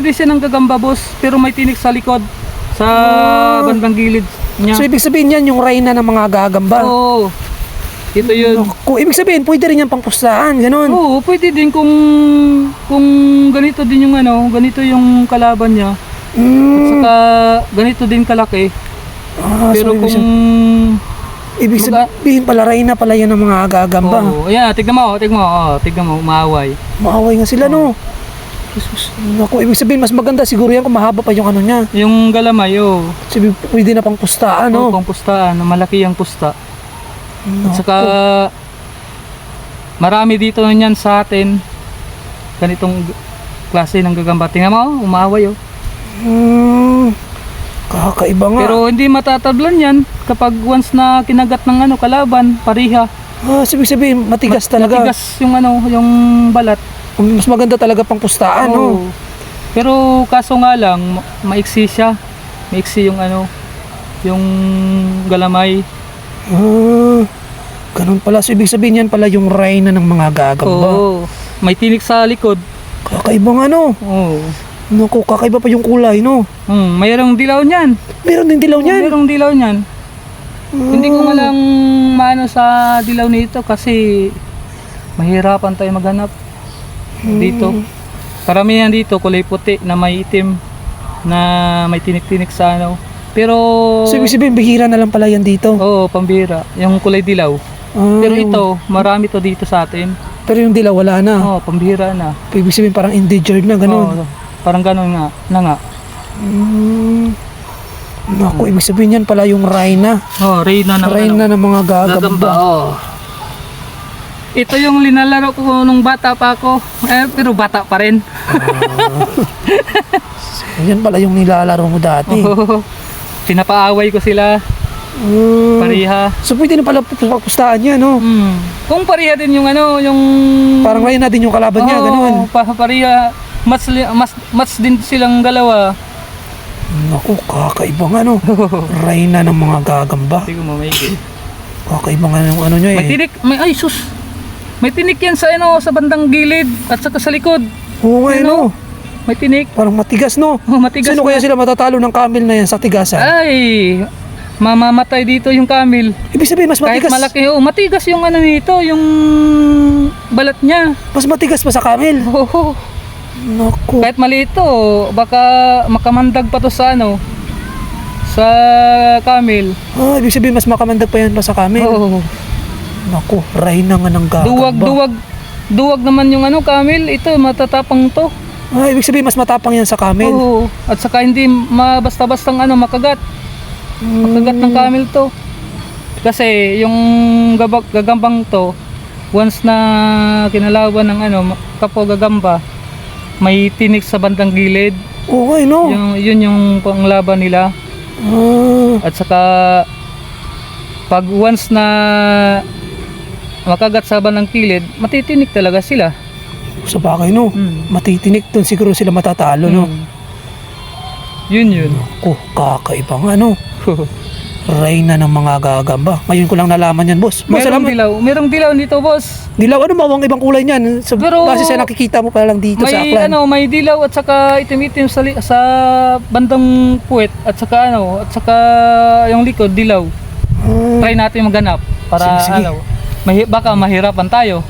din siya ng gagamba boss, pero may tinik sa likod. Sa Ah. bandang gilid niya. So ibig sabihin yan yung reyna ng mga gagamba. Oo. Ito yun. Kung ibig sabihin, pwede rin yan pang pustahan, ganun. Oo, pwede din kung kung ganito din yung ano, ganito yung kalaban niya. Mm. Saka ganito din kalaki. Ah, Pero so, kung ibig Baga- sabihin pala reyna pala yan ng mga gagamba. Oo, ayan, tignan mo, tignan mo, oh, tignan mo, umaaway. Maaway nga sila, no? Jesus. Naku, ibig sabihin, mas maganda siguro yan kung mahaba pa yung ano niya. Yung galamay, oh, Sabi, pwede na pang pustaan, no? no? pang pustaan, malaki ang pusta. Naku. At saka marami dito niyan sa atin. Ganitong klase ng gagamba. Tingnan mo, oh, umaaway oh. Hmm, kakaiba nga. Pero hindi matatablan yan kapag once na kinagat ng ano kalaban, pariha. ah, so, ibig sabihin, matigas talaga. Matigas yung ano, yung balat. Mas maganda talaga pang pustaan, no? Oo. Pero kaso nga lang, ma- maiksi siya. Maiksi yung ano, yung galamay. Ah, ganun pala. So, ibig sabihin yan pala yung reyna ng mga gagamba. Oo. May tinik sa likod. Kakaiba nga, no? Oo. Naku, kakaiba pa yung kulay, no? Hmm, mayroong dilaw niyan. Meron din dilaw niyan. Mayroong dilaw niyan. Hindi ko malang maano sa dilaw nito kasi mahirapan tayo maghanap dito. Karamihan dito kulay puti na may itim na may tinik-tinik sa ano. Pero So, ibig sabihin, bihira na lang pala yan dito. Oo, pambira. Yung kulay dilaw. Ah, Pero ito, marami to dito sa atin. Pero yung dilaw, wala na. Oo, pambira na. Ibig sabihin, parang endangered na, ganun. Oo, parang ganun nga. Na nga. Mm. Naku, ibig sabihin yan pala yung reyna. Oh, Reyna Reyna ano. ng mga gagamba. Gagamba, oh. Ito yung linalaro ko nung bata pa ako. Eh, pero bata pa rin. Yan pala yung nilalaro mo dati. Oo. Pinapaaway ko sila. Mm. Pariha. So, pwede na pala pustaan yan, no? Hmm. Kung pariha din yung ano, yung... Parang reyna din yung kalaban niya, Oo, ganun. pa, pariha. Mas, mas, mas din silang dalawa. Naku, kakaiba nga, no? Reyna ng mga gagamba. Hindi ko mamaigil. Kakaiba nga yung ano nyo, eh. May tinik, may ay sus. May tinik yan sa ano, sa bandang gilid at saka sa likod. Oo nga, eh, no? May tinik. Parang matigas, no? Oh, matigas. Sino na. kaya sila matatalo ng camel na yan sa tigasan? Ay, mamamatay dito yung camel. Ibig sabihin, mas Kahit matigas. malaki, oh, matigas yung ano nito, yung balat niya. Mas matigas pa sa camel. Oh, Naku. kahit maliit to, baka makamandag pa to sa ano, sa camel. Ah, ibig sabihin, mas makamandag pa yan pa sa camel. Oh, Naku, reyna nga ng gagamba. duwag, duwag, duwag naman yung ano, camel. Ito, matatapang to. Ah, ibig sabihin, mas matapang yan sa camel. Oo. At saka hindi mabasta-bastang ano, makagat. Makagat ng camel to. Kasi yung gabag, gagambang to, once na kinalaban ng ano, kapwa gagamba, may tinik sa bandang gilid. Eh, no? Yung, yun yung panglaban nila. Ah, At saka, pag once na makagat sa bandang kilid, matitinik talaga sila. sa bagay, no? Hmm. Matitinik doon siguro sila matatalo, no? Hmm. Yun yun. Naku, kakaiba nga, no? Reyna ng mga gagamba. Ngayon ko lang nalaman yan, boss. Boss, Merong dilaw. Merong dilaw dito, boss. dilaw, ano mawang ibang kulay niyan? Sa, Pero- base sa nakikita mo pa lang dito sa may aklan. ano, may dilaw at saka itim-itim sa sa bandang puwet at saka ano, at saka yung likod dilaw. Ah, Try natin maghanap para Sige, sige. ano, mahi- baka mahirapan tayo.